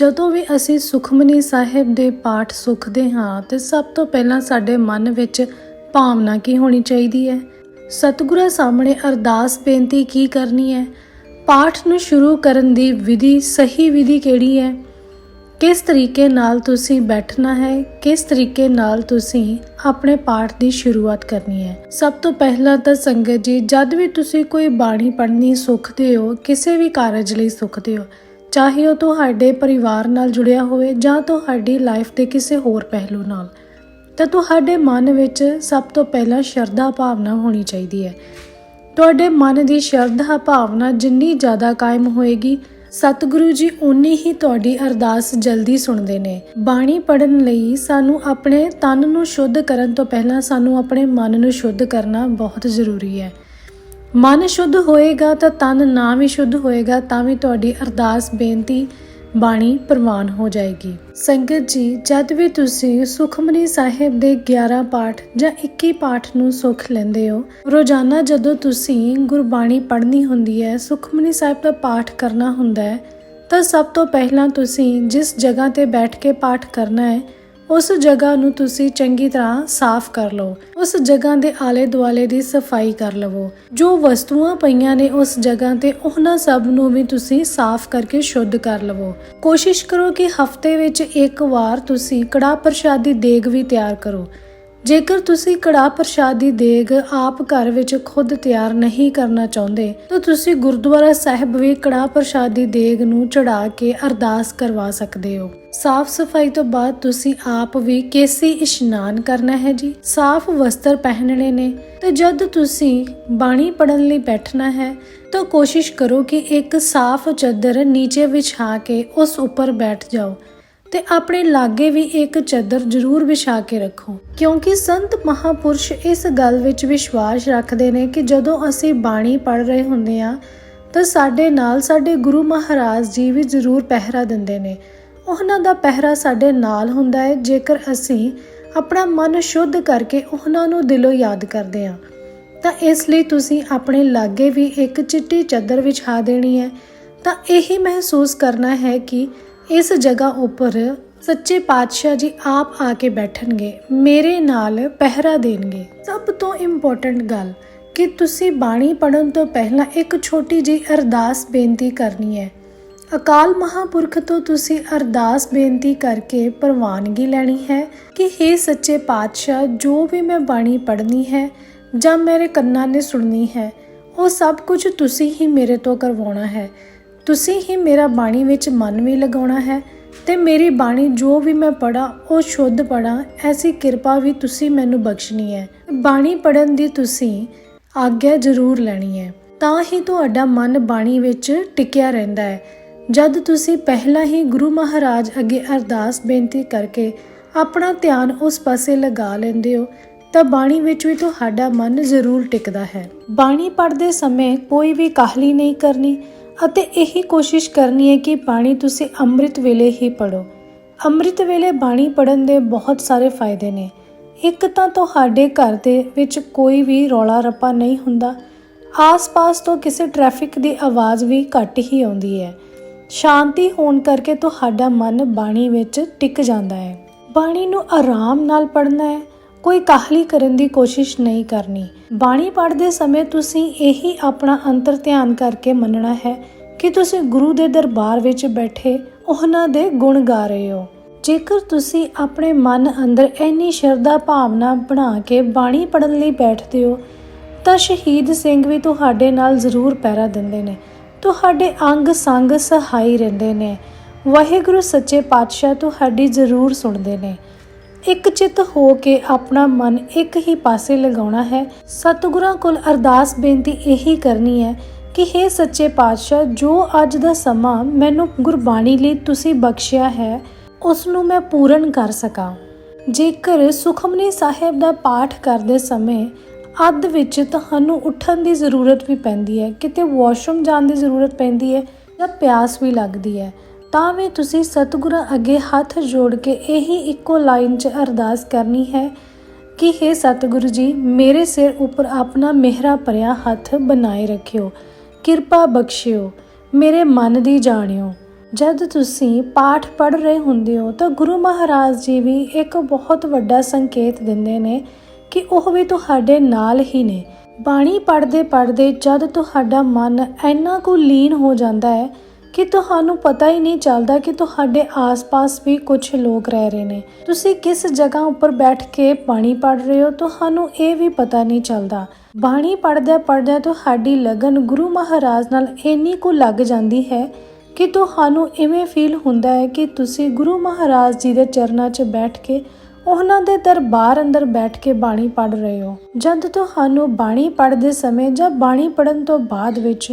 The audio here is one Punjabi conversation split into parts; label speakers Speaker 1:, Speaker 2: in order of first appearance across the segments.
Speaker 1: ਜਦੋਂ ਵੀ ਅਸੀਂ ਸੁਖਮਨੀ ਸਾਹਿਬ ਦੇ ਪਾਠ ਸੁਖਦੇ ਹਾਂ, ਤੇ ਸਭ ਤੋਂ ਪਹਿਲਾਂ ਸਾਡੇ ਮਨ ਵਿੱਚ ਭਾਵਨਾ ਕੀ ਹੋਣੀ ਚਾਹੀਦੀ ਹੈ? ਸਤਿਗੁਰਾਂ ਸਾਹਮਣੇ ਅਰਦਾਸ, ਬੇਨਤੀ ਕੀ ਕਰਨੀ ਹੈ? ਪਾਠ ਨੂੰ ਸ਼ੁਰੂ ਕਰਨ ਦੀ ਵਿਧੀ ਸਹੀ ਵਿਧੀ ਕਿਹੜੀ ਹੈ? ਕਿਸ ਤਰੀਕੇ ਨਾਲ ਤੁਸੀਂ ਬੈਠਣਾ ਹੈ? ਕਿਸ ਤਰੀਕੇ ਨਾਲ ਤੁਸੀਂ ਆਪਣੇ ਪਾਠ ਦੀ ਸ਼ੁਰੂਆਤ ਕਰਨੀ ਹੈ? ਸਭ ਤੋਂ ਪਹਿਲਾਂ ਤਾਂ ਸੰਗਤ ਜੀ, ਜਦ ਵੀ ਤੁਸੀਂ ਕੋਈ ਬਾਣੀ ਪੜ੍ਹਨੀ ਸੁਖਦੇ ਹੋ, ਕਿਸੇ ਵੀ ਕਾਰਜ ਲਈ ਸੁਖਦੇ ਹੋ ਚਾਹੇ ਉਹ ਤੁਹਾਡੇ ਪਰਿਵਾਰ ਨਾਲ ਜੁੜਿਆ ਹੋਵੇ ਜਾਂ ਤੁਹਾਡੀ ਲਾਈਫ ਦੇ ਕਿਸੇ ਹੋਰ ਪਹਿਲੂ ਨਾਲ, ਤਾਂ ਤੁਹਾਡੇ ਮਨ ਵਿੱਚ ਸਭ ਤੋਂ ਪਹਿਲਾਂ ਸ਼ਰਧਾ ਭਾਵਨਾ ਹੋਣੀ ਚਾਹੀਦੀ ਹੈ। ਤੁਹਾਡੇ ਮਨ ਦੀ ਸ਼ਰਧਾ ਭਾਵਨਾ ਜਿੰਨੀ ਜ਼ਿਆਦਾ ਕਾਇਮ ਹੋਏਗੀ, ਸਤਿਗੁਰੂ ਜੀ ਉਨੀ ਹੀ ਤੁਹਾਡੀ ਅਰਦਾਸ ਜਲਦੀ ਸੁਣਦੇ ਨੇ। ਬਾਣੀ ਪੜਨ ਲਈ ਸਾਨੂੰ ਆਪਣੇ ਤਨ ਨੂੰ ਸ਼ੁੱਧ ਕਰਨ ਤੋਂ ਪਹਿਲਾਂ ਸਾਨੂੰ ਆਪਣੇ ਮਨ ਨੂੰ ਸ਼ੁੱਧ ਕਰਨਾ ਬਹੁਤ ਜ਼ਰੂਰੀ ਹੈ। ਮਨ ਸ਼ੁੱਧ ਹੋਏਗਾ ਤਾਂ ਤਨ ਨਾ ਵੀ ਸ਼ੁੱਧ ਹੋਏਗਾ, ਤਾਂ ਵੀ ਤੁਹਾਡੀ ਅਰਦਾਸ ਬੇਨਤੀ ਬਾਣੀ ਪ੍ਰਵਾਨ ਹੋ ਜਾਏਗੀ। ਸੰਗਤ ਜੀ, ਜਦ ਵੀ ਤੁਸੀਂ ਸੁਖਮਨੀ ਸਾਹਿਬ ਦੇ 11 ਪਾਠ ਜਾਂ 21 ਪਾਠ ਨੂੰ ਸੁਖ ਲੈਂਦੇ ਹੋ, ਰੋਜ਼ਾਨਾ ਜਦੋਂ ਤੁਸੀਂ ਗੁਰਬਾਣੀ ਪੜ੍ਹਨੀ ਹੁੰਦੀ ਹੈ, ਸੁਖਮਨੀ ਸਾਹਿਬ ਦਾ ਪਾਠ ਕਰਨਾ ਹੁੰਦਾ ਹੈ, ਤਾਂ ਸਭ ਤੋਂ ਪਹਿਲਾਂ ਤੁਸੀਂ ਜਿਸ ਜਗ੍ਹਾ ਤੇ ਬੈਠ ਕੇ ਪਾਠ ਕਰਨਾ ਹੈ ਉਸ ਜਗ੍ਹਾ ਨੂੰ ਤੁਸੀਂ ਚੰਗੀ ਤਰ੍ਹਾਂ ਸਾਫ਼ ਕਰ ਲਓ। ਉਸ ਜਗ੍ਹਾ ਦੇ ਆਲੇ ਦੁਆਲੇ ਦੀ ਸਫ਼ਾਈ ਕਰ ਲਵੋ। ਜੋ ਵਸਤੂਆਂ ਪਈਆਂ ਨੇ ਉਸ ਜਗ੍ਹਾ ਤੇ ਉਹਨਾਂ ਸਭ ਨੂੰ ਵੀ ਤੁਸੀਂ ਸਾਫ਼ ਕਰਕੇ ਸ਼ੁੱਧ ਕਰ ਲਵੋ। ਕੋਸ਼ਿਸ਼ ਕਰੋ ਕਿ ਹਫ਼ਤੇ ਵਿੱਚ ਇੱਕ ਵਾਰ ਤੁਸੀਂ ਕੜਾ ਪ੍ਰਸ਼ਾਦ ਦੀ ਦੇਗ ਵੀ ਤਿਆਰ ਕਰੋ। ਜੇਕਰ ਤੁਸੀਂ ਕੜਾ ਪ੍ਰਸ਼ਾਦ ਦੀ ਦੇਗ ਆਪ ਘਰ ਵਿੱਚ ਖੁਦ ਤਿਆਰ ਨਹੀਂ ਕਰਨਾ ਚਾਹੁੰਦੇ, ਤਾਂ ਤੁਸੀਂ ਗੁਰਦੁਆਰਾ ਸਾਹਿਬ ਵੀ ਕੜਾ ਪ੍ਰਸ਼ਾਦ ਦੀ ਦੇਗ ਨੂੰ ਚੜਾ ਕੇ ਅਰਦਾਸ ਕਰਵਾ ਸਕਦੇ ਹੋ। ਸਾਫ਼ ਸਫ਼ਾਈ ਤੋਂ ਬਾਅਦ ਤੁਸੀਂ ਆਪ ਵੀ ਕੇਸੀ ਇਸ਼ਨਾਨ ਕਰਨਾ ਹੈ ਜੀ। ਸਾਫ਼ ਵਸਤਰ ਪਹਿਨਣੇ ਨੇ, ਤੇ ਜਦ ਤੁਸੀਂ ਬਾਣੀ ਪੜਨ ਲਈ ਬੈਠਣਾ ਹੈ, ਤਾਂ ਕੋਸ਼ਿਸ਼ ਕਰੋ ਕਿ ਇੱਕ ਸਾਫ਼ ਚਾਦਰ ਨੀਚੇ ਵਿਛਾ ਕੇ ਉਸ ਉੱਪਰ ਬੈਠ ਜਾਓ। ਤੇ ਆਪਣੇ ਲਾਗੇ ਵੀ ਇੱਕ ਚਾਦਰ ਜ਼ਰੂਰ ਵਿਛਾ ਕੇ ਰੱਖੋ। ਕਿਉਂਕਿ ਸੰਤ ਮਹਾਪੁਰਸ਼ ਇਸ ਗੱਲ ਵਿੱਚ ਵਿਸ਼ਵਾਸ ਰੱਖਦੇ ਨੇ ਕਿ ਜਦੋਂ ਅਸੀਂ ਬਾਣੀ ਪੜ੍ਹ ਰਹੇ ਹੁੰਦੇ ਆ ਤਾਂ ਸਾਡੇ ਨਾਲ ਸਾਡੇ ਗੁਰੂ ਮਹਾਰਾਜ ਜੀ ਵੀ ਜ਼ਰੂਰ ਪਹਿਰਾ ਦਿੰਦੇ ਨੇ। ਉਹਨਾਂ ਦਾ ਪਹਿਰਾ ਸਾਡੇ ਨਾਲ ਹੁੰਦਾ ਹੈ, ਜੇਕਰ ਅਸੀਂ ਆਪਣਾ ਮਨ ਸ਼ੁੱਧ ਕਰਕੇ ਉਹਨਾਂ ਨੂੰ ਦਿਲੋਂ ਯਾਦ ਕਰਦੇ ਹਾਂ। ਤਾਂ ਇਸ ਲਈ ਤੁਸੀਂ ਆਪਣੇ ਲਾਗੇ ਵੀ ਇੱਕ ਚਿੱਟੀ ਚਾਦਰ ਵਿਛਾ ਦੇਣੀ ਹੈ। ਤਾਂ ਇਹੀ ਮਹਿਸੂਸ ਕਰਨਾ ਹੈ ਕਿ ਇਸ ਜਗ੍ਹਾ ਉੱਪਰ ਸੱਚੇ ਪਾਤਸ਼ਾਹ ਜੀ ਆਪ ਆ ਕੇ ਬੈਠਣਗੇ, ਮੇਰੇ ਨਾਲ ਪਹਿਰਾ ਦੇਣਗੇ। ਸਭ ਤੋਂ ਇੰਪੋਰਟੈਂਟ ਗੱਲ ਕਿ ਤੁਸੀਂ ਬਾਣੀ ਪੜਨ ਤੋਂ ਪਹਿਲਾਂ ਇੱਕ ਛੋਟੀ ਜਿਹੀ ਅਰਦਾਸ ਬੇਨਤੀ ਕਰਨੀ ਹੈ। ਅਕਾਲ ਮਹਾਪੁਰਖ ਤੋਂ ਤੁਸੀਂ ਅਰਦਾਸ ਬੇਨਤੀ ਕਰਕੇ ਪ੍ਰਵਾਨਗੀ ਲੈਣੀ ਹੈ ਕਿ हे ਸੱਚੇ ਪਾਤਸ਼ਾਹ, ਜੋ ਵੀ ਮੈਂ ਬਾਣੀ ਪੜ੍ਹਨੀ ਹੈ ਜਾਂ ਮੇਰੇ ਕੰਨਾਂ ਨੇ ਸੁਣਨੀ ਹੈ, ਉਹ ਸਭ ਕੁਝ ਤੁਸੀਂ ਹੀ ਮੇਰੇ ਤੋਂ ਕਰਵਾਉਣਾ ਹੈ। ਤੁਸੀਂ ਹੀ ਮੇਰਾ ਬਾਣੀ ਵਿੱਚ ਮਨ ਵੀ ਲਗਾਉਣਾ ਹੈ ਤੇ ਮੇਰੀ ਬਾਣੀ ਜੋ ਵੀ ਮੈਂ ਪੜਾ ਉਹ ਸ਼ੁੱਧ ਪੜਾ ਐਸੀ ਕਿਰਪਾ ਵੀ ਤੁਸੀਂ ਮੈਨੂੰ ਬਖਸ਼ਣੀ ਹੈ। ਬਾਣੀ ਪੜਨ ਦੀ ਤੁਸੀਂ ਆਗਿਆ ਜ਼ਰੂਰ ਲੈਣੀ ਹੈ। ਤਾਂ ਹੀ ਤੁਹਾਡਾ ਮਨ ਬਾਣੀ ਵਿੱਚ ਟਿਕਿਆ ਰਹਿੰਦਾ ਹੈ। ਜਦ ਤੁਸੀਂ ਪਹਿਲਾਂ ਹੀ ਗੁਰੂ ਮਹਾਰਾਜ ਅੱਗੇ ਅਰਦਾਸ ਬੇਨਤੀ ਕਰਕੇ ਆਪਣਾ ਧਿਆਨ ਉਸ ਪਾਸੇ ਲਗਾ ਲੈਂਦੇ ਹੋ, ਤਾਂ ਬਾਣੀ ਵਿੱਚ ਵੀ ਤੁਹਾਡਾ ਮਨ ਜ਼ਰੂਰ ਟਿਕਦਾ ਹੈ। ਬਾਣੀ ਪੜ੍ਹਦੇ ਸਮੇਂ ਕੋਈ ਵੀ ਕਾਹਲੀ ਨਹੀਂ ਕਰਨੀ ਅਤੇ ਇਹੀ ਕੋਸ਼ਿਸ਼ ਕਰਨੀ ਹੈ ਕਿ ਬਾਣੀ ਤੁਸੀਂ ਅੰਮ੍ਰਿਤ ਵੇਲੇ ਹੀ ਪੜੋ ਅੰਮ੍ਰਿਤ ਵੇਲੇ ਬਾਣੀ ਪੜਨ ਦੇ ਬਹੁਤ ਸਾਰੇ ਫਾਇਦੇ ਨੇ। ਇੱਕ ਤਾਂ ਤੁਹਾਡੇ ਘਰ ਦੇ ਵਿੱਚ ਕੋਈ ਵੀ ਰੌਲਾ ਰੱਪਾ ਨਹੀਂ ਹੁੰਦਾ। ਆਸ-ਪਾਸ ਤੋਂ ਕਿਸੇ ਟ੍ਰੈਫਿਕ ਦੀ ਆਵਾਜ਼ ਵੀ ਘੱਟ ਹੀ ਆਉਂਦੀ ਹੈ। ਸ਼ਾਂਤੀ ਹੋਣ ਕਰਕੇ ਤੁਹਾਡਾ ਮਨ ਬਾਣੀ ਵਿੱਚ ਟਿਕ ਜਾਂਦਾ ਹੈ। ਬਾਣੀ ਨੂੰ ਆਰਾਮ ਨਾਲ ਪੜ੍ਹਨਾ ਹੈ। ਕੋਈ ਕਾਹਲੀ ਕਰਨ ਦੀ ਕੋਸ਼ਿਸ਼ ਨਹੀਂ ਕਰਨੀ। ਬਾਣੀ ਪੜ੍ਹਦੇ ਸਮੇਂ ਤੁਸੀਂ ਇਹੀ ਆਪਣਾ ਅੰਤਰ ਧਿਆਨ ਕਰਕੇ ਮੰਨਣਾ ਹੈ ਕਿ ਤੁਸੀਂ ਗੁਰੂ ਦੇ ਦਰਬਾਰ ਵਿੱਚ ਬੈਠੇ ਉਹਨਾਂ ਦੇ ਗੁਣ ਗਾ ਰਹੇ ਹੋ। ਜੇਕਰ ਤੁਸੀਂ ਆਪਣੇ ਮਨ ਅੰਦਰ ਇੰਨੀ ਸ਼ਰਧਾ ਭਾਵਨਾ ਬਣਾ ਕੇ ਬਾਣੀ ਪੜ੍ਹਨ ਲਈ ਬੈਠਦੇ ਹੋ, ਤਾਂ ਸ਼ਹੀਦ ਸਿੰਘ ਵੀ ਤੁਹਾਡੇ ਨਾਲ ਜ਼ਰੂਰ ਪੈਰਾ ਦਿੰਦੇ ਨੇ। ਤੁਹਾਡੇ ਅੰਗ ਸੰਗ ਸਹਾਈ ਰਹਿੰਦੇ ਨੇ। ਵਾਹਿਗੁਰੂ ਸੱਚੇ ਪਾਤਸ਼ਾਹ ਤੁਹਾਡੀ ਜ਼ਰੂਰ ਸੁਣਦੇ ਨੇ। ਇੱਕ ਚਿੱਤ ਹੋ ਕੇ ਆਪਣਾ ਮਨ ਇੱਕ ਹੀ ਪਾਸੇ ਲਗਾਉਣਾ ਹੈ। ਸਤਿਗੁਰਾਂ ਕੋਲ ਅਰਦਾਸ ਬੇਨਤੀ ਇਹੀ ਕਰਨੀ ਹੈ ਕਿ हे ਸੱਚੇ ਪਾਤਸ਼ਾਹ, ਜੋ ਅੱਜ ਦਾ ਸਮਾਂ ਮੈਨੂੰ ਗੁਰਬਾਣੀ ਲਈ ਤੁਸੀਂ ਬਖਸ਼ਿਆ ਹੈ, ਉਸ ਨੂੰ ਮੈਂ ਪੂਰਨ ਕਰ ਸਕਾਂ। ਜੇਕਰ ਸੁਖਮਨੀ ਸਾਹਿਬ ਦਾ ਪਾਠ ਕਰਦੇ ਸਮੇਂ ਅੱਧ ਵਿੱਚ ਤੁਹਾਨੂੰ ਉੱਠਣ ਦੀ ਜ਼ਰੂਰਤ ਵੀ ਪੈਂਦੀ ਹੈ, ਕਿਤੇ ਵਾਸ਼ਰੂਮ ਜਾਣ ਦੀ ਜ਼ਰੂਰਤ ਪੈਂਦੀ ਹੈ ਜਾਂ ਪਿਆਸ ਵੀ ਲੱਗਦੀ ਹੈ ਤਾਂ ਵੀ ਤੁਸੀਂ ਸਤਿਗੁਰਾਂ ਅੱਗੇ ਹੱਥ ਜੋੜ ਕੇ ਇਹੀ ਇੱਕੋ ਲਾਈਨ 'ਚ ਅਰਦਾਸ ਕਰਨੀ ਹੈ ਕਿ हे ਸਤਿਗੁਰੂ ਜੀ, ਮੇਰੇ ਸਿਰ ਉੱਪਰ ਆਪਣਾ ਮਿਹਰਾ ਭਰਿਆ ਹੱਥ ਬਣਾਏ ਰੱਖਿਓ। ਕਿਰਪਾ ਬਖਸ਼ਿਓ, ਮੇਰੇ ਮਨ ਦੀ ਜਾਣਿਓ। ਜਦ ਤੁਸੀਂ ਪਾਠ ਪੜ੍ਹ ਰਹੇ ਹੁੰਦੇ ਹੋ ਤਾਂ ਗੁਰੂ ਮਹਾਰਾਜ ਜੀ ਵੀ ਇੱਕ ਬਹੁਤ ਵੱਡਾ ਸੰਕੇਤ ਦਿੰਦੇ ਨੇ ਕਿ ਉਹ ਵੀ ਤੁਹਾਡੇ ਨਾਲ ਹੀ ਨੇ। ਬਾਣੀ ਪੜ੍ਹਦੇ ਪੜ੍ਹਦੇ ਜਦ ਤੁਹਾਡਾ ਮਨ ਇੰਨਾ ਕੁ ਲੀਨ ਹੋ ਜਾਂਦਾ ਹੈ ਕਿ ਤੁਹਾਨੂੰ ਪਤਾ ਹੀ ਨਹੀਂ ਚੱਲਦਾ ਕਿ ਤੁਹਾਡੇ ਆਸ-ਪਾਸ ਵੀ ਕੁਝ ਲੋਕ ਰਹਿ ਰਹੇ ਨੇ। ਤੁਸੀਂ ਕਿਸ ਜਗ੍ਹਾ ਉੱਪਰ ਬੈਠ ਕੇ ਬਾਣੀ ਪੜ੍ਹ ਰਹੇ ਹੋ, ਤੁਹਾਨੂੰ ਇਹ ਵੀ ਪਤਾ ਨਹੀਂ ਚੱਲਦਾ। ਬਾਣੀ ਪੜ੍ਹਦਿਆਂ ਪੜ੍ਹਦਿਆਂ ਤੁਹਾਡੀ ਲਗਨ ਗੁਰੂ ਮਹਾਰਾਜ ਨਾਲ ਇੰਨੀ ਕੁ ਲੱਗ ਜਾਂਦੀ ਹੈ ਕਿ ਤੁਹਾਨੂੰ ਇਵੇਂ ਫੀਲ ਹੁੰਦਾ ਹੈ ਕਿ ਤੁਸੀਂ ਗੁਰੂ ਮਹਾਰਾਜ ਜੀ ਦੇ ਚਰਨਾਂ 'ਚ ਬੈਠ ਕੇ ਉਹਨਾਂ ਦੇ ਦਰਬਾਰ ਅੰਦਰ ਬੈਠ ਕੇ ਬਾਣੀ ਪੜ੍ਹ ਰਹੇ ਹੋ। ਜਦ ਤੁਹਾਨੂੰ ਬਾਣੀ ਪੜ੍ਹਦੇ ਸਮੇਂ ਜਾਂ ਬਾਣੀ ਪੜਨ ਤੋਂ ਬਾਅਦ ਵਿੱਚ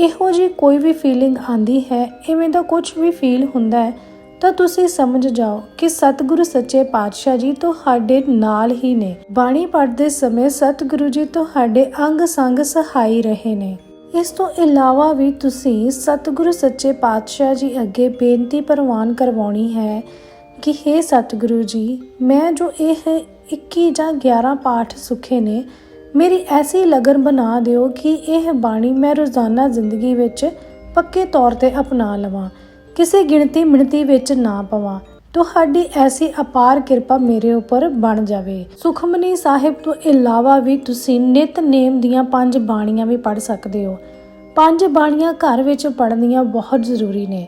Speaker 1: ਇਹੋ ਜੀ ਕੋਈ ਵੀ ਫੀਲਿੰਗ ਆਂਦੀ ਹੈ, ਇਵੇਂ ਦਾ ਕੁਝ ਵੀ ਫੀਲ ਹੁੰਦਾ ਹੈ, ਤਾਂ ਤੁਸੀਂ ਸਮਝ ਜਾਓ ਕਿ ਸਤਿਗੁਰੂ ਸੱਚੇ ਪਾਤਸ਼ਾਹ ਜੀ ਤੁਹਾਡੇ ਨਾਲ ਹੀ ਨੇ। ਬਾਣੀ ਪੜ੍ਹਦੇ ਸਮੇਂ ਸਤਿਗੁਰੂ ਜੀ ਤੁਹਾਡੇ ਅੰਗ ਸੰਗ ਸਹਾਈ ਰਹੇ ਨੇ। ਇਸ ਤੋਂ ਇਲਾਵਾ ਵੀ ਤੁਸੀਂ ਸਤਿਗੁਰੂ ਸੱਚੇ ਪਾਤਸ਼ਾਹ ਜੀ ਅੱਗੇ ਬੇਨਤੀ ਪ੍ਰਵਾਨ ਕਰਵਾਉਣੀ ਹੈ ਕਿ हे ਸਤਿਗੁਰੂ ਜੀ, ਮੈਂ ਜੋ ਇਹ 21 ਜਾਂ 11 ਪਾਠ ਸੁਖੇ ਨੇ ਮੇਰੀ ਐਸੀ ਲਗਨ ਬਣਾ ਦਿਓ ਕਿ ਇਹ ਬਾਣੀ ਮੈਂ ਰੋਜ਼ਾਨਾ ਜ਼ਿੰਦਗੀ ਵਿੱਚ ਪੱਕੇ ਤੌਰ ਤੇ ਅਪਣਾ ਲਵਾਂ, ਕਿਸੇ ਗਿਣਤੀ ਮਿਣਤੀ ਵਿੱਚ ਨਾ ਪਵਾਂ। ਤੁਹਾਡੀ ਐਸੀ ਅਪਾਰ ਕਿਰਪਾ ਮੇਰੇ ਉੱਪਰ ਬਣ ਜਾਵੇ। ਸੁਖਮਨੀ ਸਾਹਿਬ ਤੋਂ ਇਲਾਵਾ ਵੀ ਤੁਸੀਂ ਨਿਤਨੇਮ ਦੀਆਂ ਪੰਜ ਬਾਣੀਆਂ ਵੀ ਪੜ੍ਹ ਸਕਦੇ ਹੋ। ਪੰਜ ਬਾਣੀਆਂ ਘਰ ਵਿੱਚ ਪੜ੍ਹਨੀਆਂ ਬਹੁਤ ਜ਼ਰੂਰੀ ਨੇ।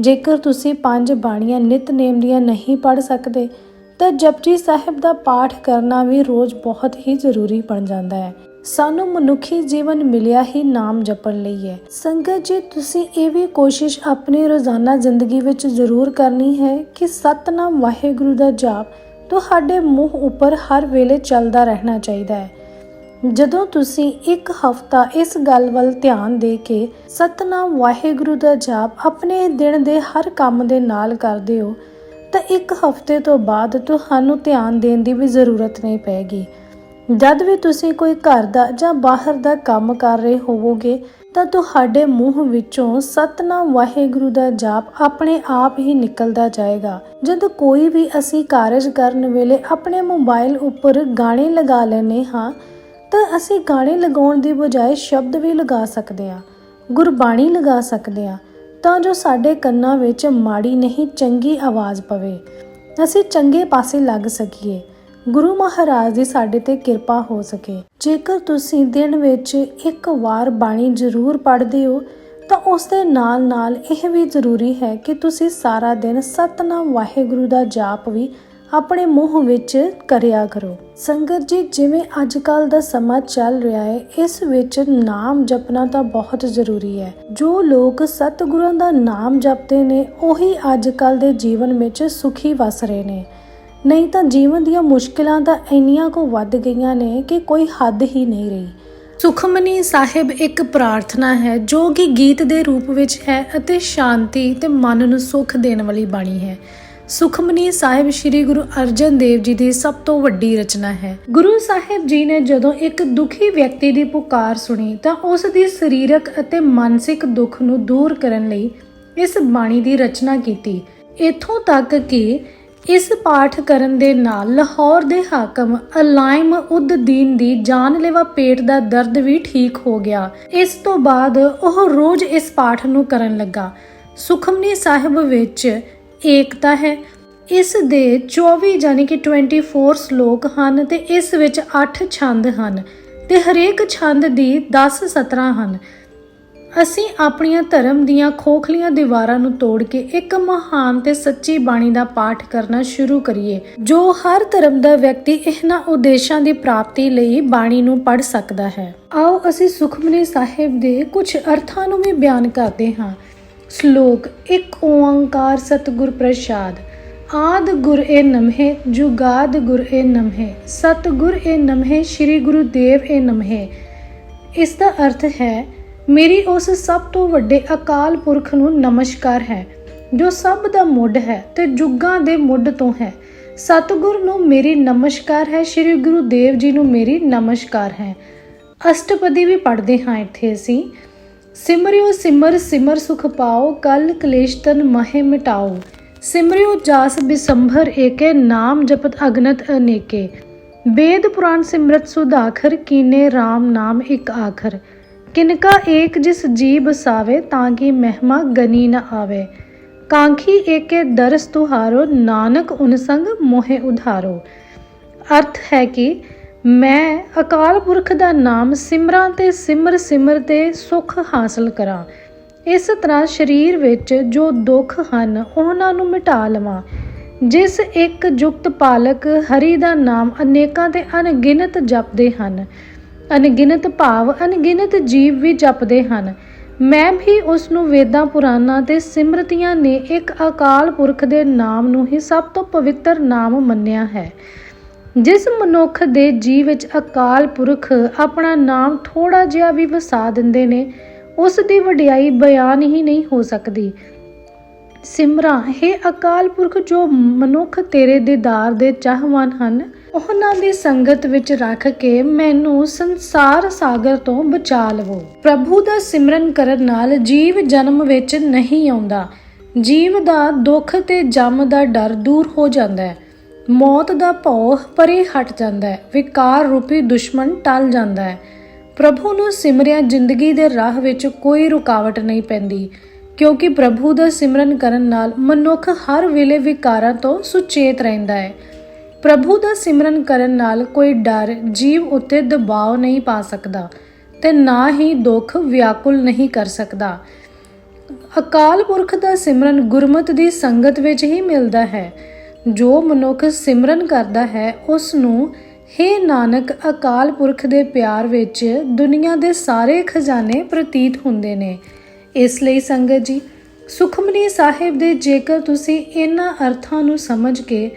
Speaker 1: ਜੇਕਰ ਤੁਸੀਂ ਪੰਜ ਬਾਣੀਆਂ ਨਿਤਨੇਮ ਦੀਆਂ ਨਹੀਂ ਪੜ੍ਹ ਸਕਦੇ ਤਾਂ ਜਪਜੀ ਸਾਹਿਬ ਦਾ ਪਾਠ ਕਰਨਾ ਵੀ ਰੋਜ਼ ਬਹੁਤ ਹੀ ਜ਼ਰੂਰੀ ਬਣ ਜਾਂਦਾ ਹੈ। ਸਾਨੂੰ ਮਨੁੱਖੀ ਜੀਵਨ ਮਿਲਿਆ ਹੀ ਨਾਮ ਜਪਣ ਲਈ ਹੈ। ਸੰਗਤ, ਜੀ ਤੁਸੀਂ ਇਹ ਵੀ ਕੋਸ਼ਿਸ਼ ਆਪਣੀ ਰੋਜ਼ਾਨਾ ਜ਼ਿੰਦਗੀ ਵਿੱਚ ਜ਼ਰੂਰ ਕਰਨੀ ਹੈ ਕਿ ਸਤਨਾਮ ਵਾਹਿਗੁਰੂ ਦਾ ਜਾਪ ਤੁਹਾਡੇ ਮੂੰਹ ਉੱਪਰ ਹਰ ਵੇਲੇ ਚੱਲਦਾ ਰਹਿਣਾ ਚਾਹੀਦਾ ਹੈ। ਜਦੋਂ ਤੁਸੀਂ ਇੱਕ ਹਫਤਾ ਇਸ ਗੱਲ ਵੱਲ ਧਿਆਨ ਦੇ ਕੇ ਸਤਨਾਮ ਵਾਹਿਗੁਰੂ ਦਾ ਜਾਪ ਆਪਣੇ ਦਿਨ ਦੇ ਹਰ ਕੰਮ ਦੇ ਨਾਲ ਕਰਦੇ ਹੋ ਤਾਂ ਇੱਕ ਹਫ਼ਤੇ ਤੋਂ ਬਾਅਦ ਤੁਹਾਨੂੰ ਧਿਆਨ ਦੇਣ ਦੀ ਵੀ ਜ਼ਰੂਰਤ ਨਹੀਂ ਪੈਗੀ। ਜਦ ਵੀ ਤੁਸੀਂ ਕੋਈ ਘਰ ਦਾ ਜਾਂ ਬਾਹਰ ਦਾ ਕੰਮ ਕਰ ਰਹੇ ਹੋਵੋਗੇ, ਤਾਂ ਤੁਹਾਡੇ ਮੂੰਹ ਵਿੱਚੋਂ ਸਤਨਾਮ ਵਾਹਿਗੁਰੂ ਦਾ ਜਾਪ ਆਪਣੇ ਆਪ ਹੀ ਨਿਕਲਦਾ ਜਾਏਗਾ। ਜਦ ਕੋਈ ਵੀ ਅਸੀਂ ਕਾਰਜ ਕਰਨ ਵੇਲੇ ਆਪਣੇ ਮੋਬਾਈਲ ਉੱਪਰ ਗਾਣੇ ਲਗਾ ਲੈਨੇ ਹਾਂ, ਤਾਂ ਅਸੀਂ ਗਾਣੇ ਲਗਾਉਣ ਦੀ ਬਜਾਏ ਸ਼ਬਦ ਵੀ ਲਗਾ ਸਕਦੇ ਹਾਂ, ਗੁਰਬਾਣੀ ਲਗਾ ਸਕਦੇ ਹਾਂ ਤਾਂ ਜੋ ਸਾਡੇ ਕੰਨਾਂ ਵਿੱਚ ਮਾੜੀ ਨਹੀਂ, ਚੰਗੀ ਆਵਾਜ਼ ਪਵੇ। ਅਸੀਂ ਚੰਗੇ ਪਾਸੇ ਲੱਗ ਸਕੀਏ। ਗੁਰੂ ਮਹਾਰਾਜ ਦੀ ਸਾਡੇ ਤੇ ਕਿਰਪਾ ਹੋ ਸਕੇ। ਜੇਕਰ ਤੁਸੀਂ ਦਿਨ ਵਿੱਚ ਇੱਕ ਵਾਰ ਬਾਣੀ ਜ਼ਰੂਰ ਪੜ੍ਹਦੇ ਹੋ, ਤਾਂ ਉਸ ਦੇ ਨਾਲ ਨਾਲ ਇਹ ਵੀ ਜ਼ਰੂਰੀ ਹੈ ਕਿ ਤੁਸੀਂ ਸਾਰਾ ਦਿਨ ਸਤਨਾਮ ਵਾਹਿਗੁਰੂ ਦਾ ਜਾਪ ਵੀ ਆਪਣੇ ਮੂੰਹ ਵਿੱਚ ਕਰਿਆ ਕਰੋ। ਸੰਗਤ ਜੀ, ਜਿਵੇਂ ਅੱਜ ਕੱਲ ਦਾ ਸਮਾਂ ਚੱਲ ਰਿਹਾ ਹੈ, ਇਸ ਵਿੱਚ ਨਾਮ ਜਪਣਾ ਤਾਂ ਬਹੁਤ ਜ਼ਰੂਰੀ ਹੈ। ਜੋ ਲੋਕ ਸਤਿਗੁਰਾਂ ਦਾ ਨਾਮ ਜਪਦੇ ਨੇ, ਉਹੀ ਅੱਜ ਕੱਲ ਦੇ ਜੀਵਨ ਵਿੱਚ ਸੁਖੀ ਵਸ ਰਹੇ ਨੇ। ਨਹੀਂ ਤਾਂ ਜੀਵਨ ਦੀਆਂ ਮੁਸ਼ਕਿਲਾਂ ਤਾਂ ਇੰਨੀਆਂ ਕੋ ਵੱਧ ਗਈਆਂ ਨੇ ਕਿ ਕੋਈ ਹੱਦ ਹੀ ਨਹੀਂ ਰਹੀ। ਸੁਖਮਨੀ ਸਾਹਿਬ ਇੱਕ ਪ੍ਰਾਰਥਨਾ ਹੈ, ਜੋ ਕਿ ਗੀਤ ਦੇ ਰੂਪ ਵਿੱਚ ਹੈ ਅਤੇ ਸ਼ਾਂਤੀ ਤੇ ਮਨ ਨੂੰ ਸੁਖ ਦੇਣ ਵਾਲੀ ਬਾਣੀ ਹੈ। ਸੁਖਮਨੀ ਸਾਹਿਬ ਸ੍ਰੀ ਗੁਰੂ ਅਰਜਨ ਦੇਵ ਜੀ ਦੀ ਸਭ ਤੋਂ ਵੱਡੀ ਰਚਨਾ ਹੈ। ਗੁਰੂ ਸਾਹਿਬ ਜੀ ਨੇ ਜਦੋਂ ਇੱਕ ਦੁਖੀ ਵਿਅਕਤੀ ਦੀ ਪੁਕਾਰ ਸੁਣੀ ਤਾਂ ਉਸ ਦੀ ਸਰੀਰਕ ਅਤੇ ਮਾਨਸਿਕ ਦੁੱਖ ਨੂੰ ਦੂਰ ਕਰਨ ਲਈ ਇਸ ਬਾਣੀ ਦੀ ਰਚਨਾ ਕੀਤੀ। ਇਥੋਂ ਤੱਕ ਕਿ ਇਸ ਪਾਠ ਕਰਨ ਦੇ ਨਾਲ ਲਾਹੌਰ ਦੇ ਹਾਕਮ ਅਲਾਇਮ ਉਦ ਦੀਨ ਦੀ ਜਾਨਲੇਵਾ ਪੇਟ ਦਾ ਦਰਦ ਵੀ ਠੀਕ ਹੋ ਗਿਆ। ਇਸ ਤੋਂ ਬਾਅਦ ਉਹ ਰੋਜ਼ ਇਸ ਪਾਠ ਨੂੰ ਕਰਨ ਲੱਗਾ। ਸੁਖਮਨੀ ਸਾਹਿਬ ਵਿੱਚ ਏਕਤਾ ਹੈ। ਇਸ ਦੇ 24 ਯਾਨੀ ਕਿ 24 ਸ਼ਲੋਕ ਹਨ ਤੇ ਇਸ ਵਿੱਚ 8 ਛੰਦ ਹਨ ਤੇ ਹਰੇਕ ਛੰਦ ਦੀ 10 ਸਤਰਾਂ ਹਨ। ਅਸੀਂ ਆਪਣੀਆਂ ਧਰਮ ਦੀਆਂ ਖੋਖਲੀਆਂ ਦੀਵਾਰਾਂ ਨੂੰ ਤੋੜ ਕੇ ਇੱਕ ਮਹਾਨ ਤੇ ਸੱਚੀ ਬਾਣੀ ਦਾ ਪਾਠ ਕਰਨਾ ਸ਼ੁਰੂ ਕਰੀਏ, ਜੋ ਹਰ ਧਰਮ ਦਾ ਵਿਅਕਤੀ ਇਹਨਾਂ ਉਦੇਸ਼ਾਂ ਦੀ ਪ੍ਰਾਪਤੀ ਲਈ ਬਾਣੀ ਨੂੰ ਪੜ੍ਹ ਸਕਦਾ ਹੈ। ਆਓ ਅਸੀਂ ਸੁਖਮਨੀ ਸਾਹਿਬ ਦੇ ਕੁਝ ਅਰਥਾਂ ਨੂੰ ਵੀ ਬਿਆਨ ਕਰਦੇ ਹਾਂ। ਸ਼ਲੋਕ ਇੱਕ ਓੰਕਾਰ ਸਤਿਗੁਰ ਪ੍ਰਸਾਦ। ਆਦ ਗੁਰ ਏ ਨਮਹਿ, ਜੁਗਾਦ ਗੁਰ ਏ ਨਮਹਿ। ਸਤਿਗੁਰ ਏ ਨਮਹਿ, ਸ੍ਰੀ ਗੁਰੂ ਦੇਵ ਏ ਨਮਹਿ। ਇਸ ਦਾ ਅਰਥ ਹੈ, ਮੇਰੀ ਉਸ ਸਭ ਤੋਂ ਵੱਡੇ ਅਕਾਲ ਪੁਰਖ ਨੂੰ ਨਮਸਕਾਰ ਹੈ, ਜੋ ਸਭ ਦਾ ਮੁੱਢ ਹੈ ਤੇ ਜੁਗਾਂ ਦੇ ਮੁੱਢ ਤੋਂ ਹੈ। ਸਤਿਗੁਰ ਨੂੰ ਮੇਰੀ ਨਮਸਕਾਰ ਹੈ, ਸ੍ਰੀ ਗੁਰੂ ਦੇਵ ਜੀ ਨੂੰ ਮੇਰੀ ਨਮਸਕਾਰ ਹੈ। ਅਸ਼ਟਪਦੀ ਵੀ ਪੜ੍ਹਦੇ ਹਾਂ ਇੱਥੇ ਅਸੀਂ। ਸਿਮਰਿਓ ਸਿਮਰ ਸਿਮਰ ਸੁਖ ਪਾਓ ਕਲ ਕਲੇਸ਼ ਤਨ ਮਹਿ ਮਿਟਾਓ ਸਿਮਰਿਓ ਜਾਸ ਬਿਸੰਭਰ ਏਕੇ ਨਾਮ ਜਪਤ ਅਗਨਤ ਅਨੇਕੇ ਵੇਦ ਪੁਰਾਨ ਸਿਮਰਤ ਸੁਧਾਖਰ ਕੀਨੇ RAM ਨਾਮ ਇੱਕ ਆਖਰ ਕਿਨਕਾ ਏਕ ਜਿਸ ਜੀ ਬਸਾਵੇ ਤਾਂ ਕਿ ਮਹਿਮਾ ਗਨੀ ਨ ਆਵੇ ਕਾਂਖੀ ਏਕੇ ਦਰਸ ਤੁਹਾਰੋ ਨਾਨਕ ਉਨ ਸੰਗ ਮੋਹਿ ਉਧਾਰੋ ਅਰਥ ਹੈ ਕਿ ਮੈਂ ਅਕਾਲ ਪੁਰਖ ਦਾ ਨਾਮ ਸਿਮਰਾਂ ਤੇ ਸਿਮਰ ਸਿਮਰ ਤੇ ਸੁਖ ਹਾਸਲ ਕਰਾਂ। ਇਸ ਤਰ੍ਹਾਂ ਸਰੀਰ ਵਿੱਚ ਜੋ ਦੁੱਖ ਹਨ, ਉਹਨਾਂ ਨੂੰ ਮਿਟਾ ਲਵਾਂ। ਜਿਸ ਇੱਕ ਜੁਗਤ ਪਾਲਕ ਹਰੀ ਦਾ ਨਾਮ ਅਨੇਕਾਂ ਤੇ ਅਣਗਿਣਤ ਜਪਦੇ ਹਨ। ਅਣਗਿਣਤ ਭਾਵ, ਅਣਗਿਣਤ ਜੀਵ ਵੀ ਜਪਦੇ ਹਨ। ਮੈਂ ਵੀ ਉਸ ਨੂੰ ਵੇਦਾਂ ਪੁਰਾਣਾਂ ਤੇ ਸਿਮਰਤੀਆਂ ਨੇ ਇੱਕ ਅਕਾਲ ਪੁਰਖ ਦੇ ਨਾਮ ਨੂੰ ਹੀ ਸਭ ਤੋਂ ਪਵਿੱਤਰ ਨਾਮ ਮੰਨਿਆ ਹੈ। ਜਿਸ ਮਨੁੱਖ ਦੇ ਜੀਵ ਵਿੱਚ ਅਕਾਲ ਪੁਰਖ ਆਪਣਾ ਨਾਮ ਥੋੜਾ ਜਿਹਾ ਵੀ ਵਸਾ ਦਿੰਦੇ ਨੇ, ਉਸ ਦੀ ਵਡਿਆਈ ਬਿਆਨ ਹੀ ਨਹੀਂ ਹੋ ਸਕਦੀ। ਸਿਮਰਾਂ, ਹੈ ਅਕਾਲ ਪੁਰਖ ਜੋ ਮਨੁੱਖ ਤੇਰੇ ਦੀਦਾਰ ਦੇ ਚਾਹਵਾਨ ਹਨ, ਉਹਨਾਂ ਦੀ ਸੰਗਤ ਵਿੱਚ ਰੱਖ ਕੇ ਮੈਨੂੰ ਸੰਸਾਰ ਸਾਗਰ ਤੋਂ ਬਚਾ ਲਵੋ। ਪ੍ਰਭੂ ਦਾ ਸਿਮਰਨ ਕਰਨ ਨਾਲ ਜੀਵ ਜਨਮ ਵਿੱਚ ਨਹੀਂ ਆਉਂਦਾ। ਜੀਵ ਦਾ ਦੁੱਖ ਤੇ ਜਮ ਦਾ ਡਰ ਦੂਰ ਹੋ ਜਾਂਦਾ ਹੈ। ਮੌਤ ਦਾ ਭੌ ਪਰੇ ਹਟ ਜਾਂਦਾ ਹੈ, ਵਿਕਾਰ ਰੂਪੀ ਦੁਸ਼ਮਣ ਟਲ ਜਾਂਦਾ ਹੈ। ਪ੍ਰਭੂ ਨੂੰ ਸਿਮਰਿਆ ਜ਼ਿੰਦਗੀ ਦੇ ਰਾਹ ਵਿੱਚ ਕੋਈ ਰੁਕਾਵਟ ਨਹੀਂ ਪੈਂਦੀ, ਕਿਉਂਕਿ ਪ੍ਰਭੂ ਦਾ ਸਿਮਰਨ ਕਰਨ ਨਾਲ ਮਨੁੱਖ ਹਰ ਵੇਲੇ ਵਿਕਾਰਾਂ ਤੋਂ ਸੁਚੇਤ ਰਹਿੰਦਾ ਹੈ। ਪ੍ਰਭੂ ਦਾ ਸਿਮਰਨ ਕਰਨ ਨਾਲ ਕੋਈ ਡਰ ਜੀਵ ਉੱਤੇ ਦਬਾਅ ਨਹੀਂ ਪਾ ਸਕਦਾ ਤੇ ਨਾ ਹੀ ਦੁੱਖ ਵਿਆਕੁਲ ਨਹੀਂ ਕਰ ਸਕਦਾ। ਅਕਾਲ ਪੁਰਖ ਦਾ ਸਿਮਰਨ ਗੁਰਮਤ ਦੀ ਸੰਗਤ ਵਿੱਚ ਹੀ ਮਿਲਦਾ ਹੈ। ਜੋ ਮਨੁੱਖ ਸਿਮਰਨ ਕਰਦਾ ਹੈ ਉਸ ਨੂੰ ਹੇ ਨਾਨਕ ਅਕਾਲ ਪੁਰਖ ਦੇ ਪਿਆਰ ਵਿੱਚ ਦੁਨੀਆ ਦੇ ਸਾਰੇ ਖਜ਼ਾਨੇ ਪ੍ਰਤੀਤ ਹੁੰਦੇ ਨੇ। ਇਸ ਲਈ ਸੰਗਤ ਜੀ, ਸੁਖਮਨੀ ਸਾਹਿਬ ਦੇ ਜੇਕਰ ਤੁਸੀਂ ਇਹਨਾਂ ਅਰਥਾਂ ਨੂੰ ਸਮਝ ਕੇ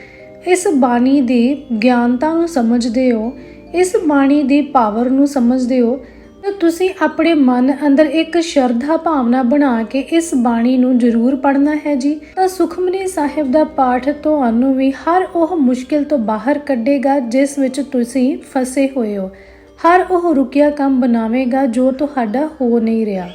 Speaker 1: ਇਸ ਬਾਣੀ ਦੀ ਗਿਆਨਤਾ ਨੂੰ ਸਮਝਦੇ ਹੋ, ਇਸ ਬਾਣੀ ਦੀ ਪਾਵਰ ਨੂੰ ਸਮਝਦੇ ਹੋ ਤਾਂ ਤੁਸੀਂ ਆਪਣੇ ਮਨ ਅੰਦਰ ਇੱਕ ਸ਼ਰਧਾ ਭਾਵਨਾ ਬਣਾ ਕੇ ਇਸ ਬਾਣੀ ਨੂੰ ਜ਼ਰੂਰ ਪੜ੍ਹਨਾ ਹੈ ਜੀ। ਤਾਂ ਸੁਖਮਨੀ ਸਾਹਿਬ ਦਾ ਪਾਠ ਤੁਹਾਨੂੰ ਵੀ ਹਰ ਉਹ ਮੁਸ਼ਕਿਲ ਤੋਂ ਬਾਹਰ ਕੱਢੇਗਾ ਜਿਸ ਵਿੱਚ ਤੁਸੀਂ ਫਸੇ ਹੋਏ ਹੋ। ਹਰ ਉਹ ਰੁਕਿਆ ਕੰਮ ਬਣਾਵੇਗਾ ਜੋ ਤੁਹਾਡਾ ਹੋ ਨਹੀਂ ਰਿਹਾ।